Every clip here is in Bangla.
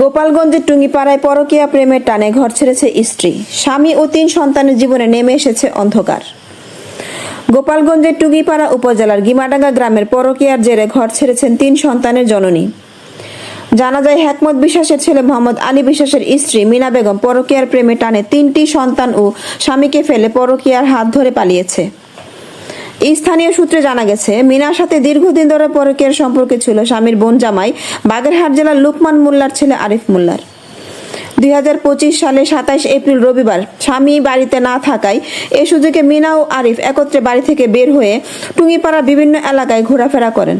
গোপালগঞ্জের টুঙ্গিপাড়ায় পরকীয়া প্রেমের টানে ঘর ছেড়েছে স্ত্রী। স্বামী ও তিন সন্তানের জীবনে নেমে এসেছে অন্ধকার। গোপালগঞ্জের টুঙ্গিপাড়া উপজেলার গিমাডাঙ্গা গ্রামের পরকীয়ার জেরে ঘর ছেড়েছেন তিন সন্তানের জননী। জানা যায়, হেকমত বিশ্বাসের ছেলে মোহাম্মদ আলী বিশ্বাসের স্ত্রী মিনা বেগম পরকীয়ার প্রেমে টানে তিনটি সন্তান ও স্বামীকে ফেলে পরকীয়ার হাত ধরে পালিয়েছে। স্থানীয় সূত্রে জানা গেছে, মিনার সাথে দীর্ঘদিন ধরে পরকের সম্পর্কে ছিল স্বামীর বোন জামাই, বাগেরহাট জেলার লুকমান মোল্লার ছেলে আরিফ মোল্লার। দুই সালে সাতাইশ এপ্রিল রবিবার স্বামী বাড়িতে না থাকায় এ সুযোগে মিনা ও আরিফ একত্রে বাড়ি থেকে বের হয়ে টুঙ্গিপাড়া বিভিন্ন এলাকায় ঘোরাফেরা করেন।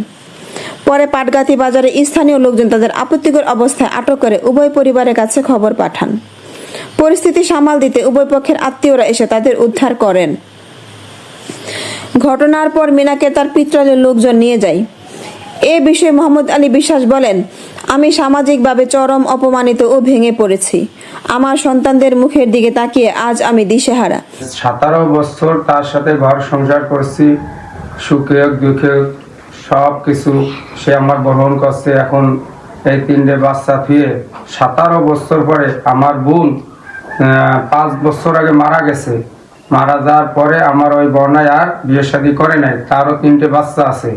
পরে পাটগাতি বাজারে স্থানীয় লোকজন তাদের আপত্তিকর অবস্থায় আটক করে উভয় পরিবারের কাছে খবর পাঠান। পরিস্থিতি সামাল দিতে উভয় পক্ষের আত্মীয়রা এসে তাদের উদ্ধার করেন। ঘটনার পর মিনাকে তার পিত্রালের লোকজন নিয়ে যায়। এ বিষয়ে মোহাম্মদ আলী বিশ্বাস বলেন, আমি সামাজিকভাবে চরম অপমানিত ও ভেঙে পড়েছি। আমার সন্তানদের মুখের দিকে তাকিয়ে আজ আমি দিশেহারা। সতেরো বছর তার সাথে ঘর সংসার করছি, সুখে, দুঃখে সব কিছু সে আমার বহন করছে। এখন এই তিনটে বাচ্চা ফিরে সতেরো বছর পরে আমার বোন পাঁচ বছর আগে মারা গেছে। মারা যাওয়ার পরে আমার ওই বর্ণায় আর বিয়ে শাদী করে নাই। তারও তিনটে বাচ্চা আছে।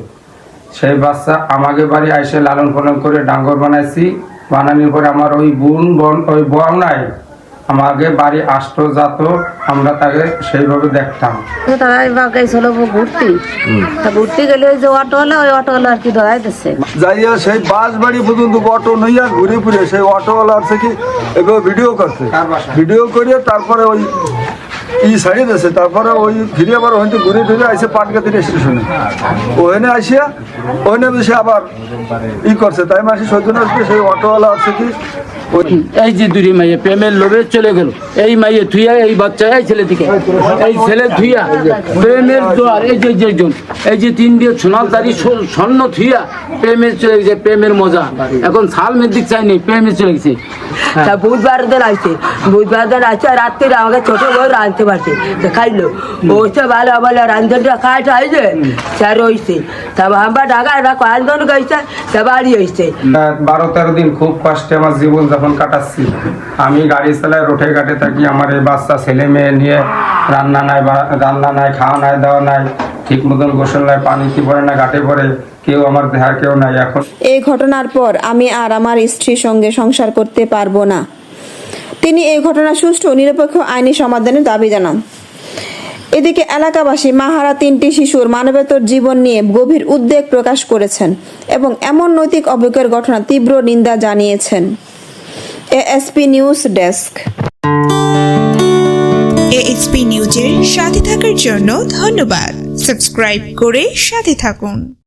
সেই বাচ্চা আমাকে বাড়ি আইসে লালন পালন করে ডাঙ্গর বানাইছি। বানানোর পরে আমার ওই বোন বোন ওই বর্ণায় আমাকে বাড়ি আসতো যাত আমরা তাকে সেইভাবে দেখতাম। গেছিল ঘুরতে। ঘুরতে গেলে ওই যে অটোওয়ালা ওই অটোওয়ালা আর কি ধরাই দিচ্ছে যাইয়া সেই বাস বাড়ি পর্যন্ত অটো নইয়া ঘুরে ফিরে সেই অটোওয়ালা আছে কি এগুলো ভিডিও করছে। কার ভিডিও করিয়ে তারপরে ওই ই সাইড দিয়েছে তারপরে ওই ফিরে আবার ওইতে ঘুরে ফিরে আইসে পাটগাতির স্টেশনে। ওখানে আসিয়া ওখানে বেশি আবার ই করছে তাই মাসি সৈজন আসবে সেই অটোওয়ালা আছে কি? এই যে দুটি মাইয়ে প্রেমের লোভে চলে গেল। এই মাইয়ে থুইয়া এই বাচ্চা এই ছেলে দিকে। এই ছেলে থুইয়া প্রেমের দোয়ার এই যে যে জন এই যে তিন দিয়ে সোনাল দাড়ি স্বর্ণ থুইয়া প্রেমের চলে গেছে প্রেমের মজা। এখন সাল মেদিক চাইনি প্রেমে চলে গেছে। তা বুধবার দিন আসছে বুধবার দিন আসছে রাত্রে আমাকে ছোট বউ রাঁধতে পারছে। তো খাইলো ওইসে ভালো বলে রান্ধনটা খাইটা হয়েছে স্যার হয়েছে তা আমরা ঢাকায় রাখো আন্দোলন গেছে তা বাড়ি হয়েছে বারো তেরো দিন খুব কষ্টে আমার জীবন যাপন কাটাচ্ছি। আমি গাড়ি চালাই রোঠে ঘাটে থাকি। আমার এই বাচ্চা ছেলে মেয়ে নিয়ে রান্না নাই রান্না নাই খাওয়া নাই দেওয়া নাই ঠিক মতন গোসল নাই পানি কি পড়ে না ঘাটে পড়ে কেউ আমার দেহার কেউ নাই। এখন এই ঘটনার পর আমি আর আমার স্ত্রীর সঙ্গে সংসার করতে পারব না। তিনি এই ঘটনা সুষ্ঠু নিরপেক্ষ আইনি সমাধানের দাবি জানান। এদিকে এলাকাবাসী মাহারা তিনটি শিশুর মানবেতর জীবন নিয়ে গভীর উদ্বেগ প্রকাশ করেছেন এবং এমন নৈতিক অবজ্ঞার ঘটনা তীব্র নিন্দা জানিয়েছেন। ASP news desk. এএসপি নিউজের সাথে থাকার জন্য ধন্যবাদ। সাবস্ক্রাইব করে সাথে থাকুন।